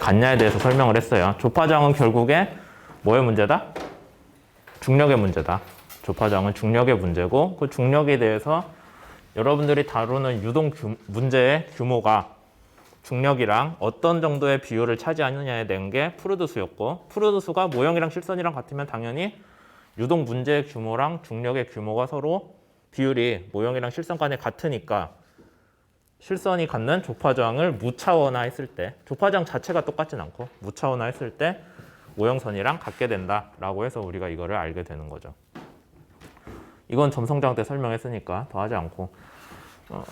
같냐에 대해서 설명을 했어요. 조파장은 결국에 뭐의 문제다? 중력의 문제다. 조파장은 중력의 문제고 그 중력에 대해서 여러분들이 다루는 유동 규- 문제의 규모가 중력이랑 어떤 정도의 비율을 차지하느냐에 대한 게 프루드수였고 프루드수가 모형이랑 실선이랑 같으면 당연히 유동 문제의 규모랑 중력의 규모가 서로 비율이 모형이랑 실선 간에 같으니까 실선이 갖는 조파 저항을 무차원화 했을 때 조파 저항 자체가 똑같진 않고 무차원화 했을 때 모형선이랑 같게 된다라고 해서 우리가 이거를 알게 되는 거죠. 이건 점성장 때 설명했으니까 더 하지 않고 어.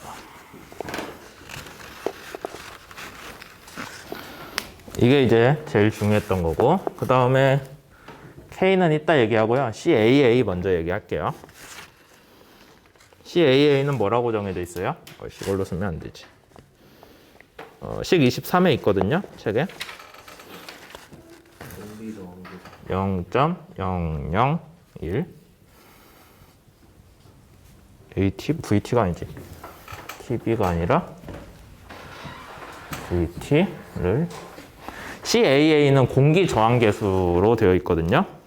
이게 이제 제일 중요했던 거고 그 다음에 K는 이따 얘기하고요. CAA 먼저 얘기할게요. CAA는 뭐라고 정해져 있어요? 어, 이걸로 쓰면 안 되지. 어, 식 23에 있거든요. 책에. 0.001 AT, VT가 아니지. TB가 아니라 VT를 CAA는 공기 저항 계수로 되어 있거든요.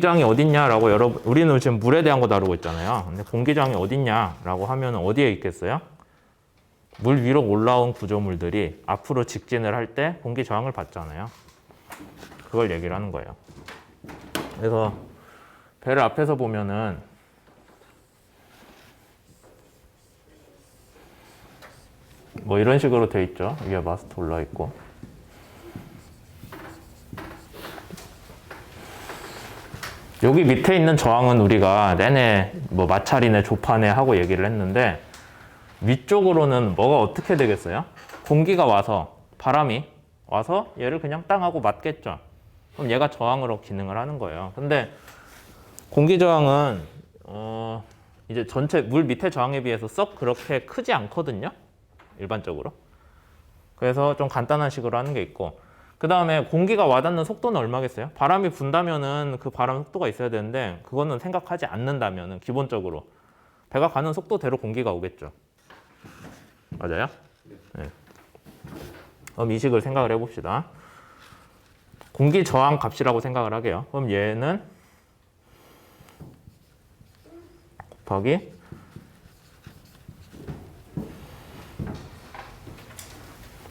저항이 어딨냐라고 여러분 우리는 지금 물에 대한 거 다루고 있잖아요. 근데 공기 저항이 어딨냐라고 하면 어디에 있겠어요? 물 위로 올라온 구조물들이 앞으로 직진을 할 때 공기 저항을 받잖아요. 그걸 얘기를 하는 거예요. 그래서 배를 앞에서 보면은 뭐 이런 식으로 돼 있죠. 위에 마스터 올라 있고. 여기 밑에 있는 저항은 우리가 내내 뭐 마찰이네 조파네 하고 얘기를 했는데 위쪽으로는 뭐가 어떻게 되겠어요? 공기가 와서 바람이 와서 얘를 그냥 땅하고 맞겠죠. 그럼 얘가 저항으로 기능을 하는 거예요. 근데 공기 저항은 어 이제 전체 물 밑에 저항에 비해서 썩 그렇게 크지 않거든요. 일반적으로. 그래서 좀 간단한 식으로 하는 게 있고 그 다음에 공기가 와닿는 속도는 얼마겠어요? 바람이 분다면은 그 바람 속도가 있어야 되는데 그거는 생각하지 않는다면은 기본적으로 배가 가는 속도대로 공기가 오겠죠. 맞아요? 네. 그럼 이 식을 생각을 해봅시다. 공기 저항 값이라고 생각을 하게요. 그럼 얘는 곱하기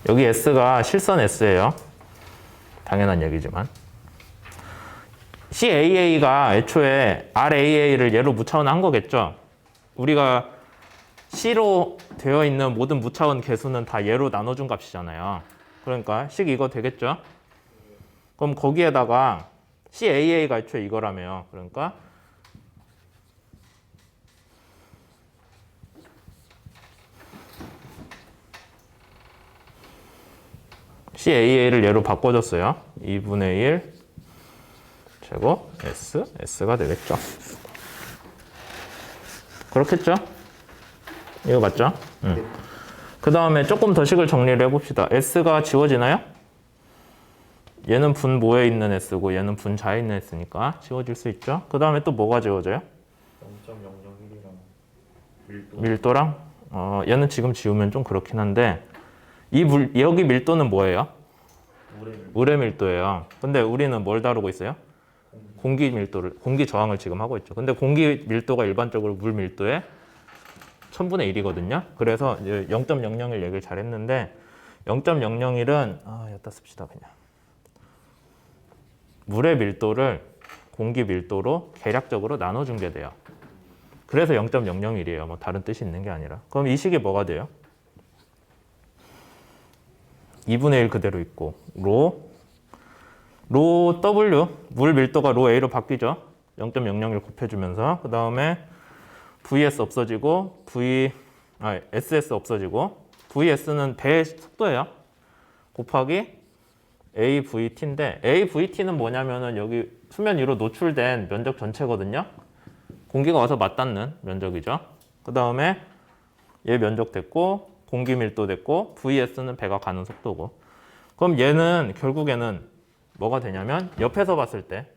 여기 S가 실선 S예요. 당연한 얘기지만. CAA가 애초에 RAA를 얘로 무차원한 거겠죠. 우리가 C로 되어 있는 모든 무차원 개수는 다 얘로 나눠준 값이잖아요. 그러니까 식 이거 되겠죠? 그럼 거기에다가 CAA가 애초에 이거라며요. 그러니까 CAA를 얘로 바꿔줬어요. 2분의 1 제곱 S, S가 되겠죠. 그렇겠죠? 이거 맞죠? 응. 그 다음에 조금 더 식을 정리를 해봅시다. S가 지워지나요? 얘는 분모에 있는 S고 얘는 분자에 있는 S니까 지워질 수 있죠. 그 다음에 또 뭐가 지워져요? 0.001이랑 밀도 밀도랑 어, 얘는 지금 지우면 좀 그렇긴 한데 이 물, 여기 밀도는 뭐예요? 물의 밀도 물의 밀도예요. 근데 우리는 뭘 다루고 있어요? 공기 밀도를 공기 저항을 지금 하고 있죠. 근데 공기 밀도가 일반적으로 물 밀도의 1000분의 1이거든요. 그래서 이제 0.001 얘기를 잘 했는데 0.001은 아, 여기다 씁시다 그냥. 물의 밀도를 공기 밀도로 계략적으로 나눠 준 게 돼요. 그래서 0.001이에요. 뭐 다른 뜻이 있는 게 아니라. 그럼 이 식이 뭐가 돼요? 2분의 1 그대로 있고 로, 로 W 물 밀도가 로 A로 바뀌죠. 0.001 곱해주면서 그 다음에 VS 없어지고 V 아 SS 없어지고 VS는 배의 속도예요. 곱하기 AVT인데 AVT는 뭐냐면은 여기 수면 위로 노출된 면적 전체거든요. 공기가 와서 맞닿는 면적이죠. 그 다음에 얘 면적 됐고 공기 밀도 됐고 VS는 배가 가는 속도고. 그럼 얘는 결국에는 뭐가 되냐면 옆에서 봤을 때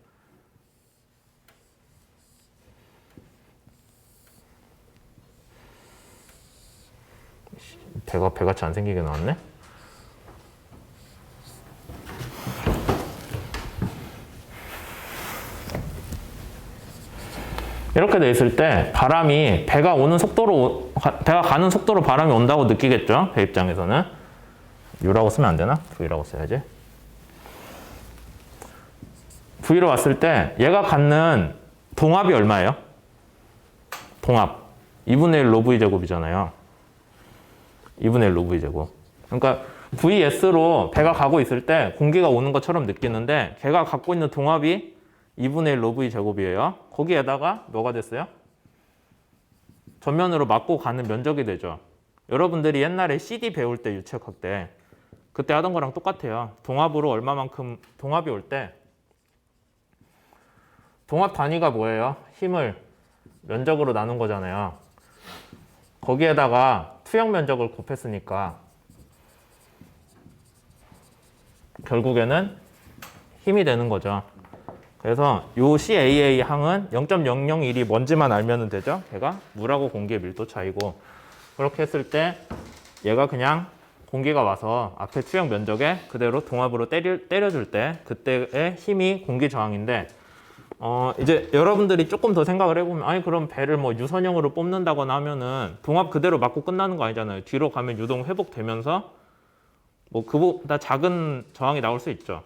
배가 배같이 안 생기게 나왔네 이렇게 돼 있을 때 바람이 배가 오는 속도로 배가 가는 속도로 바람이 온다고 느끼겠죠? 배 입장에서는. U라고 쓰면 안 되나? V라고 써야지. V로 왔을 때 얘가 갖는 동압이 얼마예요? 동압 2분의 1 로브 제곱이잖아요. 2분의 1 로브 제곱. 그러니까 VS로 배가 가고 있을 때 공기가 오는 것처럼 느끼는데 걔가 갖고 있는 동압이 2분의 1 로브 제곱이에요. 거기에다가 뭐가 됐어요? 전면으로 맞고 가는 면적이 되죠. 여러분들이 옛날에 CD 배울 때 유체학 때 그때 하던 거랑 똑같아요. 동압으로 얼마만큼 동압이 올 때 동압 단위가 뭐예요? 힘을 면적으로 나눈 거잖아요. 거기에다가 투영 면적을 곱했으니까 결국에는 힘이 되는 거죠. 그래서 요 CAA 항은 0.001이 뭔지만 알면 되죠. 걔가 물하고 공기의 밀도 차이고 그렇게 했을 때 얘가 그냥 공기가 와서 앞에 투영 면적에 그대로 동압으로 때려, 때려줄 때 그때의 힘이 공기 저항인데 어 이제 여러분들이 조금 더 생각을 해보면 아니 그럼 배를 뭐 유선형으로 뽑는다거나 하면은 동압 그대로 맞고 끝나는 거 아니잖아요. 뒤로 가면 유동 회복되면서 뭐 그보다 작은 저항이 나올 수 있죠.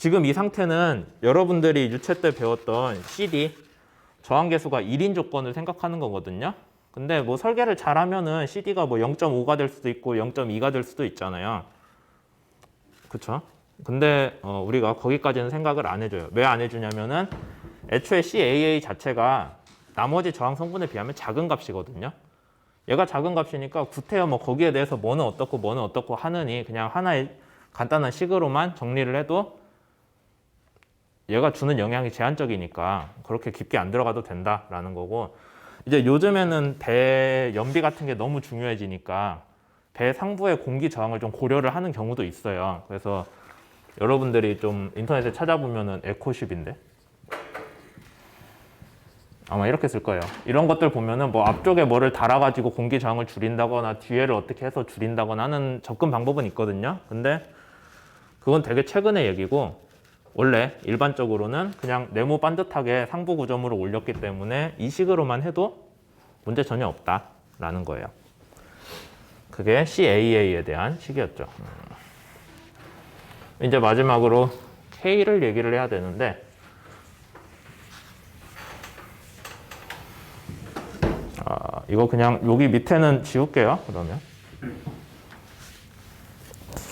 지금 이 상태는 여러분들이 유체 때 배웠던 CD 저항 계수가 1인 조건을 생각하는 거거든요. 근데 뭐 설계를 잘하면은 CD가 뭐 0.5가 될 수도 있고 0.2가 될 수도 있잖아요. 그렇죠? 근데 어, 우리가 거기까지는 생각을 안 해줘요. 왜 안 해주냐면은 애초에 CAA 자체가 나머지 저항 성분에 비하면 작은 값이거든요. 얘가 작은 값이니까 구태여 뭐 거기에 대해서 뭐는 어떻고 뭐는 어떻고 하느니 그냥 하나의 간단한 식으로만 정리를 해도 얘가 주는 영향이 제한적이니까 그렇게 깊게 안 들어가도 된다라는 거고 이제 요즘에는 배 연비 같은 게 너무 중요해지니까 배 상부의 공기 저항을 좀 고려를 하는 경우도 있어요. 그래서 여러분들이 좀 인터넷에 찾아보면은 에코쉽인데 아마 이렇게 쓸 거예요. 이런 것들 보면은 뭐 앞쪽에 뭐를 달아가지고 공기 저항을 줄인다거나 뒤에를 어떻게 해서 줄인다거나 하는 접근 방법은 있거든요. 근데 그건 되게 최근의 얘기고 원래 일반적으로는 그냥 네모 반듯하게 상부 구점으로 올렸기 때문에 이 식으로만 해도 문제 전혀 없다라는 거예요. 그게 CAA에 대한 식이었죠. 음. 이제 마지막으로 K를 얘기를 해야 되는데 아, 이거 그냥 여기 밑에는 지울게요. 그러면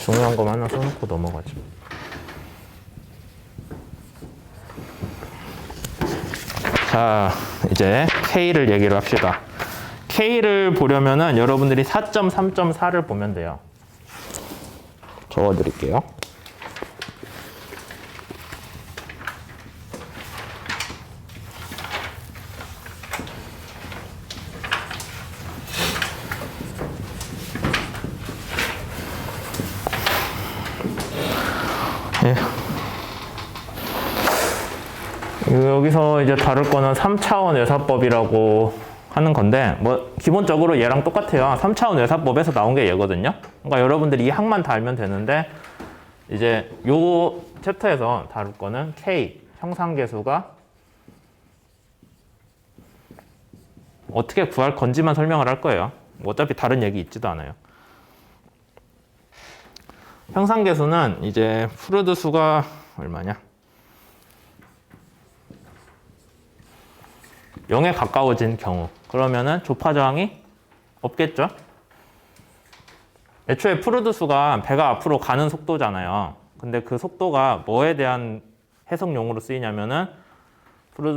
중요한 거만 하나 써놓고 넘어가죠. 자, 이제 K를 얘기를 합시다. K를 보려면은 여러분들이 4.3.4를 보면 돼요. 적어 드릴게요. 여기서 이제 다룰 거는 3차원 외사법이라고 하는 건데 뭐 기본적으로 얘랑 똑같아요. 3차원 외사법에서 나온 게 얘거든요. 그러니까 여러분들이 이 항만 다 알면 되는데 이제 요 챕터에서 다룰 거는 K 형상계수가 어떻게 구할 건지만 설명을 할 거예요. 뭐 어차피 다른 얘기 있지도 않아요. 형상계수는 이제 프루드 수가 얼마냐? 0에 가까워진 경우 그러면은 조파 저항이 없겠죠? 애초에 수가 배가 앞으로 가는 속도잖아요. 근데 그 속도가 뭐에 대한 해석용으로 쓰이냐면은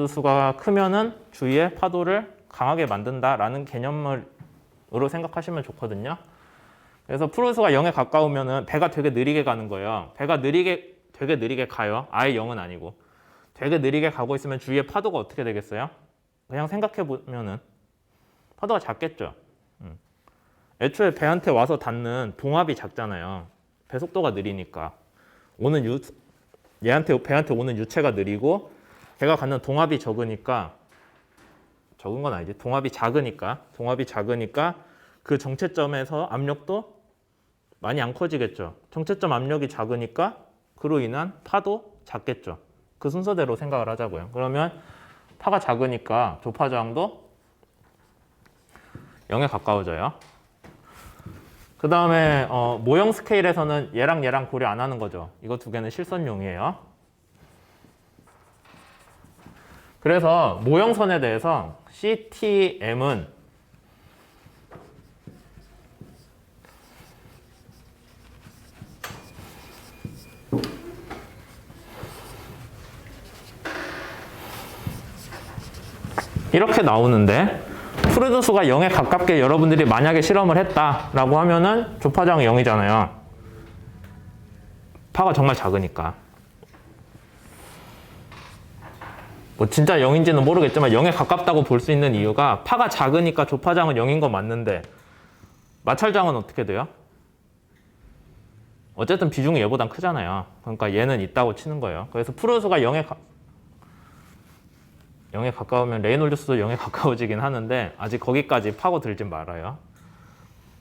수가 크면은 주위의 파도를 강하게 만든다라는 개념으로 생각하시면 좋거든요. 그래서 수가 0에 가까우면은 배가 되게 느리게 가는 거예요. 배가 느리게 되게 느리게 가요. 아예 0은 아니고. 되게 느리게 가고 있으면 주위의 파도가 어떻게 되겠어요? 그냥 생각해 보면은 파도가 작겠죠. 음. 애초에 배한테 와서 닿는 동압이 작잖아요. 배 속도가 느리니까 오는 유 얘한테 배한테 오는 유체가 느리고 걔가 갖는 동압이 적으니까 적은 건 아니지. 동압이 작으니까 동압이 작으니까 그 정체점에서 압력도 많이 안 커지겠죠. 정체점 압력이 작으니까 그로 인한 파도 작겠죠. 그 순서대로 생각을 하자고요. 그러면 파가 작으니까 조파 저항도 0에 가까워져요. 그 다음에 어, 모형 스케일에서는 얘랑 얘랑 고려 안 하는 거죠. 이거 두 개는 실선용이에요. 그래서 모형선에 대해서 CTM은 이렇게 나오는데 프루드 수가 0에 가깝게 여러분들이 만약에 실험을 했다라고 하면은 조파장은 0이잖아요. 파가 정말 작으니까. 뭐 진짜 0인지는 모르겠지만 0에 가깝다고 볼 수 있는 이유가 파가 작으니까 조파장은 0인 거 맞는데 마찰장은 어떻게 돼요? 어쨌든 비중이 얘보단 크잖아요. 그러니까 얘는 있다고 치는 거예요. 그래서 프루드수가 0에 가, 0에 가까우면 레이놀드스도 0에 가까워지긴 하는데 아직 거기까지 파고 들진 말아요.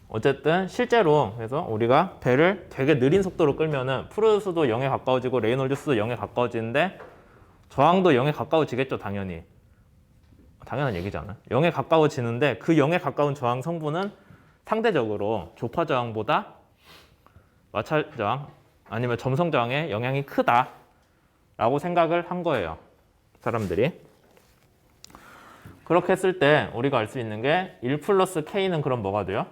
어쨌든 실제로 그래서 우리가 배를 되게 느린 속도로 끌면은 프루스도 0에 가까워지고 레이놀드스도 0에 가까워지는데 저항도 0에 가까워지겠죠, 당연히. 당연한 얘기잖아. 0에 가까워지는데 그 0에 가까운 저항 성분은 상대적으로 조파 저항보다 마찰 저항 아니면 점성 저항에 영향이 크다 라고 생각을 한 거예요. 사람들이. 그렇게 했을 때 우리가 알 수 있는 게 1 플러스 K는 그럼 뭐가 돼요?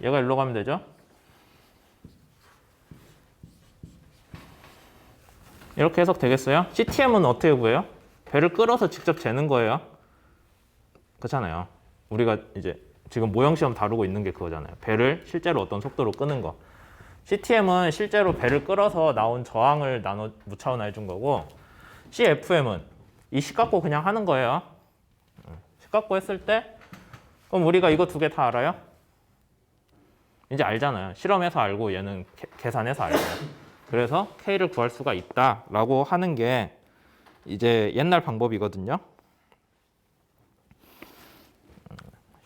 얘가 일로 가면 되죠? 이렇게 해석 되겠어요? CTM은 어떻게 구해요? 배를 끌어서 직접 재는 거예요. 그렇잖아요. 우리가 이제 지금 모형 시험 다루고 있는 게 그거잖아요. 배를 실제로 어떤 속도로 끄는 거. CTM은 실제로 배를 끌어서 나온 저항을 나눠 무차원화 해 준 거고 CFM은 이 시각고 그냥 하는 거예요. 시각고 했을 때 그럼 우리가 이거 두 개 다 알아요? 이제 알잖아요. 실험해서 알고 얘는 계- 계산해서 알고. 그래서 K를 구할 수가 있다라고 하는 게 이제 옛날 방법이거든요.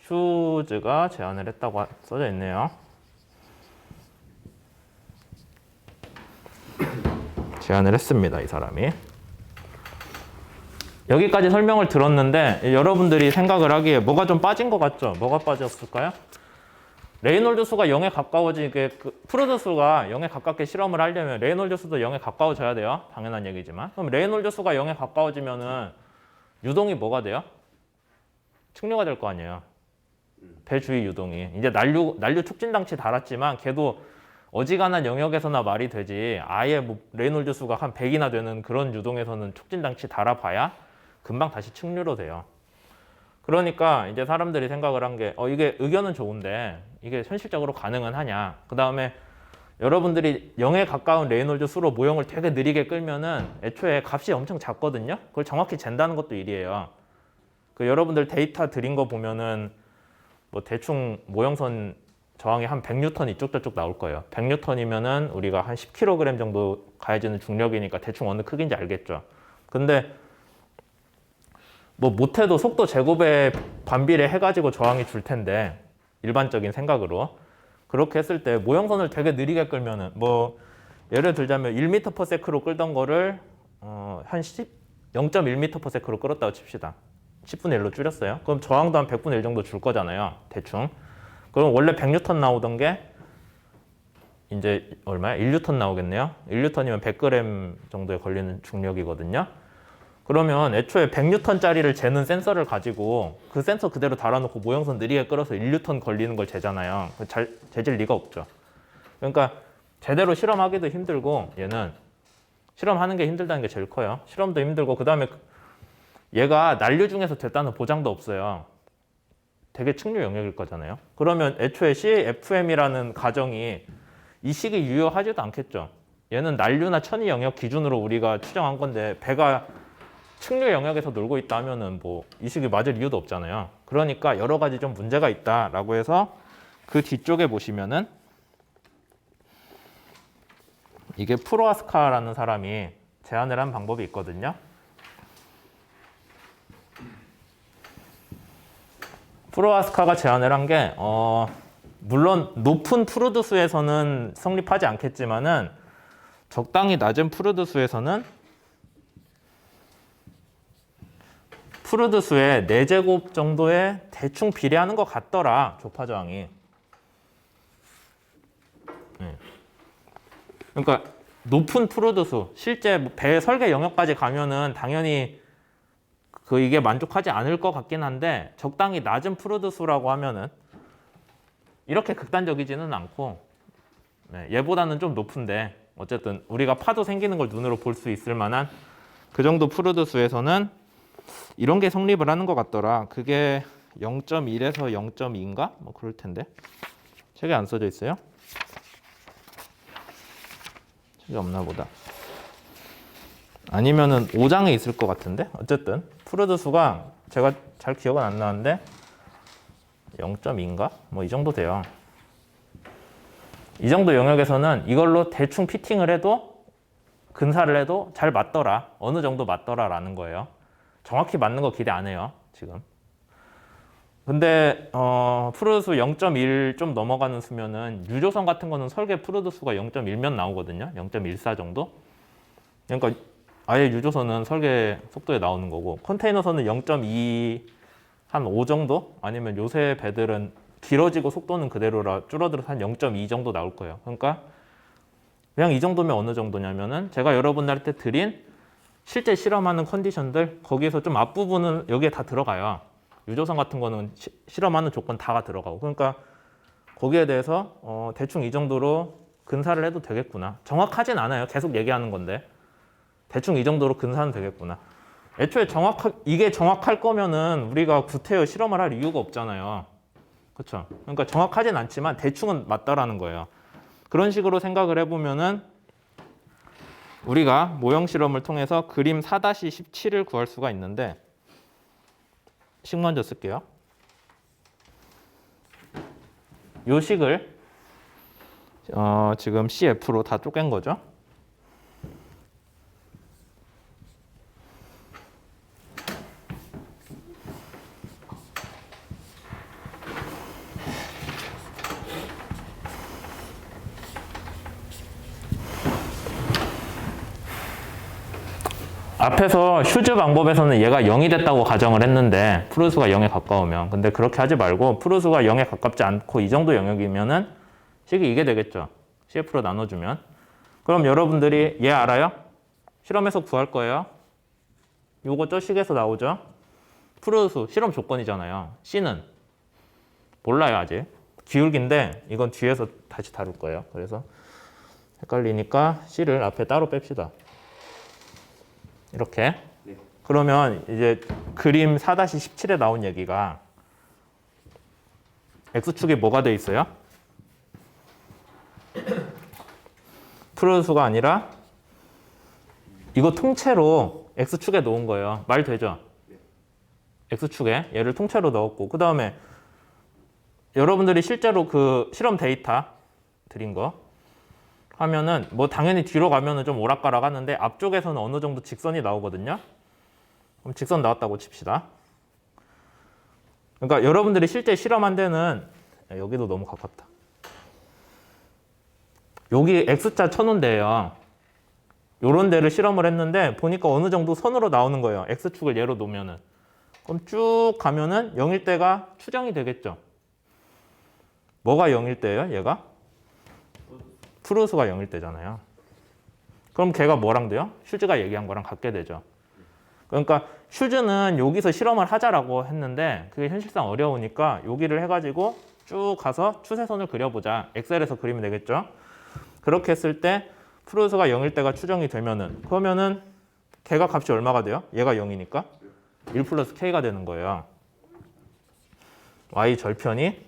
휴즈가 제안을 했다고 써져 있네요. 제안을 했습니다, 이 사람이. 여기까지 설명을 들었는데 여러분들이 생각을 하기에 뭐가 좀 빠진 것 같죠? 뭐가 빠졌을까요? 레이놀드 수가 0에 가까워지게 그 프로드 수가 0에 가깝게 실험을 하려면 레이놀드 수도 0에 가까워져야 돼요. 당연한 얘기지만. 그럼 레이놀드 수가 0에 가까워지면은 유동이 뭐가 돼요? 측류가 될 거 아니에요. 배 주위 유동이. 이제 난류 난류 촉진 장치 달았지만 걔도 어지간한 영역에서나 말이 되지. 아예 뭐 레이놀드 수가 한 100이나 되는 그런 유동에서는 촉진 장치 달아봐야 금방 다시 측류로 돼요. 그러니까 이제 사람들이 생각을 한 게, 어, 이게 의견은 좋은데, 이게 현실적으로 가능은 하냐. 그 다음에 여러분들이 0에 가까운 레이놀드 수로 모형을 되게 느리게 끌면은 애초에 값이 엄청 작거든요? 그걸 정확히 잰다는 것도 일이에요. 그 여러분들 데이터 드린 거 보면은 뭐 대충 모형선 저항이 한 100뉴턴 이쪽 저쪽 나올 거예요. 100뉴턴이면은 우리가 한 10kg 정도 가해지는 중력이니까 대충 어느 크기인지 알겠죠. 근데 뭐 못해도 속도 제곱에 반비례 해가지고 저항이 줄 텐데 일반적인 생각으로 그렇게 했을 때 모형선을 되게 느리게 끌면은 뭐 예를 들자면 1m/s로 끌던 거를 어, 한 10, 0.1m/s로 끌었다고 칩시다. 10분의 1로 줄였어요. 그럼 저항도 한 100분의 1 정도 줄 거잖아요. 대충. 그럼 원래 100뉴턴 나오던 게 이제 얼마야? 1뉴턴 나오겠네요. 1뉴턴이면 100g 정도에 걸리는 중력이거든요. 그러면 애초에 100뉴턴짜리를 재는 센서를 가지고 그 센서 그대로 달아놓고 모형선 느리게 끌어서 1뉴턴 걸리는 걸 재잖아요. 그잘 재질 리가 없죠. 그러니까 제대로 실험하기도 힘들고 얘는 실험하는 게 힘들다는 게 제일 커요. 실험도 힘들고 그 다음에 얘가 난류 중에서 됐다는 보장도 없어요. 되게 측류 영역일 거잖아요. 그러면 애초에 CFM이라는 가정이 이 식이 유효하지도 않겠죠. 얘는 난류나 천이 영역 기준으로 우리가 추정한 건데 배가 측류 영역에서 놀고 있다 하면은 뭐 이식이 맞을 이유도 없잖아요. 그러니까 여러 가지 좀 문제가 있다라고 해서 그 뒤쪽에 보시면은 이게 프로아스카라는 사람이 제안을 한 방법이 있거든요. 프로아스카가 제안을 한 게 어, 물론 높은 프루드 수에서는 성립하지 않겠지만은 적당히 낮은 프루드 수에서는 프루드 수의 4제곱 정도에 대충 비례하는 것 같더라. 조파 저항이. 네. 그러니까 높은 프루드 수, 실제 뭐배 설계 영역까지 가면은 당연히 그 이게 만족하지 않을 것 같긴 한데 적당히 낮은 프루드 수라고 하면은 이렇게 극단적이지는 않고 네, 얘보다는 좀 높은데 어쨌든 우리가 파도 생기는 걸 눈으로 볼 수 있을 만한 그 정도 프루드 수에서는 이런 게 성립을 하는 것 같더라. 그게 0.1에서 0.2인가? 뭐 그럴 텐데 책에 안 써져 있어요? 책이 없나 보다. 아니면은 5장에 있을 것 같은데 어쨌든 프루드 수가 제가 잘 기억은 안 나는데 0.2인가? 뭐 이 정도 돼요. 이 정도 영역에서는 이걸로 대충 피팅을 해도 근사를 해도 잘 맞더라. 어느 정도 맞더라라는 거예요. 정확히 맞는 거 기대 안 해요. 지금. 근데 어, 프루드 0.1 좀 넘어가는 수면은 유조선 같은 거는 설계 프루드 수가 0.1면 나오거든요. 0.14 정도. 그러니까 아예 유조선은 설계 속도에 나오는 거고 컨테이너선은 0.2 한 5 정도 아니면 요새 배들은 길어지고 속도는 그대로라 줄어들어서 한 0.2 정도 나올 거예요. 그러니까 그냥 이 정도면 어느 정도냐면은 제가 여러분들한테 드린 실제 실험하는 컨디션들 거기에서 좀 앞부분은 여기에 다 들어가요. 유조선 같은 거는 시- 실험하는 조건 다가 들어가고 그러니까 거기에 대해서 어, 대충 이 정도로 근사를 해도 되겠구나. 정확하진 않아요. 계속 얘기하는 건데 대충 이 정도로 근사는 되겠구나. 애초에 정확하 이게 정확할 거면은 우리가 구태여 실험을 할 이유가 없잖아요. 그렇죠. 그러니까 정확하진 않지만 대충은 맞다라는 거예요. 그런 식으로 생각을 해보면은 우리가 모형 실험을 통해서 그림 4-17을 구할 수가 있는데 식 먼저 쓸게요. 요 식을 어, 지금 CF로 다 쪼갠 거죠. 앞에서 휴즈 방법에서는 얘가 0이 됐다고 가정을 했는데 프루수가 0에 가까우면. 근데 그렇게 하지 말고 프루수가 0에 가깝지 않고 이 정도 영역이면은 식이 이게 되겠죠. CF로 나눠주면. 그럼 여러분들이 얘 알아요? 실험에서 구할 거예요. 요거 저 식에서 나오죠? 프루수 실험 조건이잖아요. C는 몰라요 아직. 기울기인데 이건 뒤에서 다시 다룰 거예요. 그래서 헷갈리니까 C를 앞에 따로 뺍시다 이렇게. 그러면 이제 그림 4-17에 나온 얘기가 x축에 뭐가 돼 있어요? 프로수가 아니라 이거 통째로 x축에 놓은 거예요. 말 되죠? x축에 얘를 통째로 넣었고 그 다음에 여러분들이 실제로 그 실험 데이터 드린 거 하면은 뭐 당연히 뒤로 가면은 좀 오락가락 하는데 앞쪽에서는 어느 정도 직선이 나오거든요. 그럼 직선 나왔다고 칩시다. 그러니까 여러분들이 실제 실험한 데는 야, 여기도 너무 가깝다. 여기 X자 쳐놓은 데예요. 요런 데를 실험을 했는데 보니까 어느 정도 선으로 나오는 거예요. X축을 예로 놓으면은. 그럼 쭉 가면은 0일 때가 추정이 되겠죠. 뭐가 0일 때예요, 얘가? 프로수가 0일 때잖아요. 그럼 걔가 뭐랑 돼요? 슈즈가 얘기한 거랑 같게 되죠. 그러니까 슈즈는 여기서 실험을 하자라고 했는데 그게 현실상 어려우니까 여기를 해가지고 쭉 가서 추세선을 그려보자. 엑셀에서 그리면 되겠죠. 그렇게 했을 때 프로수가 0일 때가 추정이 되면은 그러면은 걔가 값이 얼마가 돼요? 얘가 0이니까 1 플러스 k가 되는 거예요. y 절편이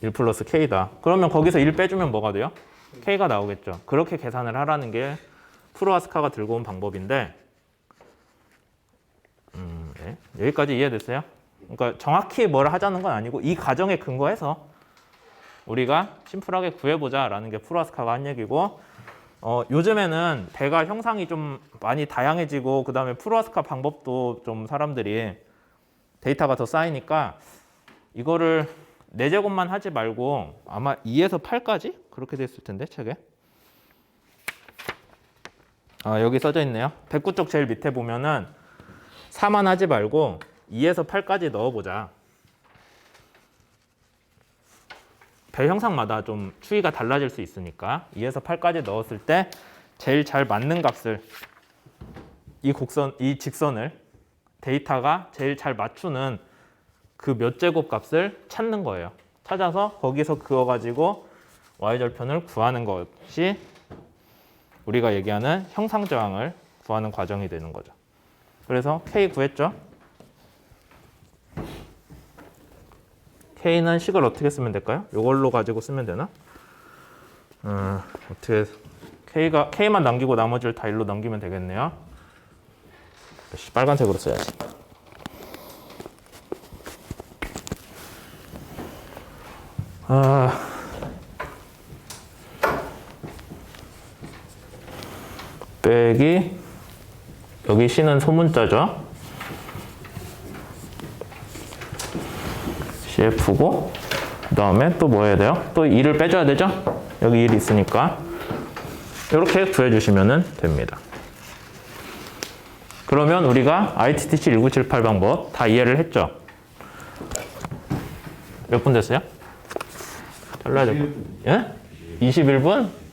1 플러스 k다. 그러면 거기서 1 빼주면 뭐가 돼요? k가 나오겠죠. 그렇게 계산을 하라는 게 프로아스카가 들고 온 방법인데 음, 네. 여기까지 이해됐어요? 그러니까 정확히 뭘 하자는 건 아니고 이 가정에 근거해서 우리가 심플하게 구해보자라는 게 프로아스카가 한 얘기고 어, 요즘에는 배가 형상이 좀 많이 다양해지고 그 다음에 프로아스카 방법도 좀 사람들이 데이터가 더 쌓이니까 이거를 네 제곱만 하지 말고 아마 2에서 8까지? 그렇게 됐을 텐데 책에? 아 여기 써져 있네요. 109쪽 제일 밑에 보면은 4만 하지 말고 2에서 8까지 넣어보자. 배 형상마다 좀 추이가 달라질 수 있으니까 2에서 8까지 넣었을 때 제일 잘 맞는 값을 이 곡선, 이 직선을 데이터가 제일 잘 맞추는 그 몇 제곱 값을 찾는 거예요. 찾아서 거기서 그어가지고 y절편을 구하는 것이 우리가 얘기하는 형상 저항을 구하는 과정이 되는 거죠. 그래서 k 구했죠. k는 식을 어떻게 쓰면 될까요? 이걸로 가지고 쓰면 되나? 음, 어떻게 k가 k만 남기고 나머지를 다 일로 넘기면 되겠네요. 씨, 빨간색으로 써야지. 아. 빼기 여기 C는 소문자죠. CF고 그 다음에 또 뭐 해야 돼요? 또 2를 빼줘야 되죠? 여기 1이 있으니까 이렇게 구해주시면 됩니다. 그러면 우리가 ITTC 1978 방법 다 이해를 했죠? 몇 분 됐어요? 잘라야 될 거. 예? 21분? 아유, 씨.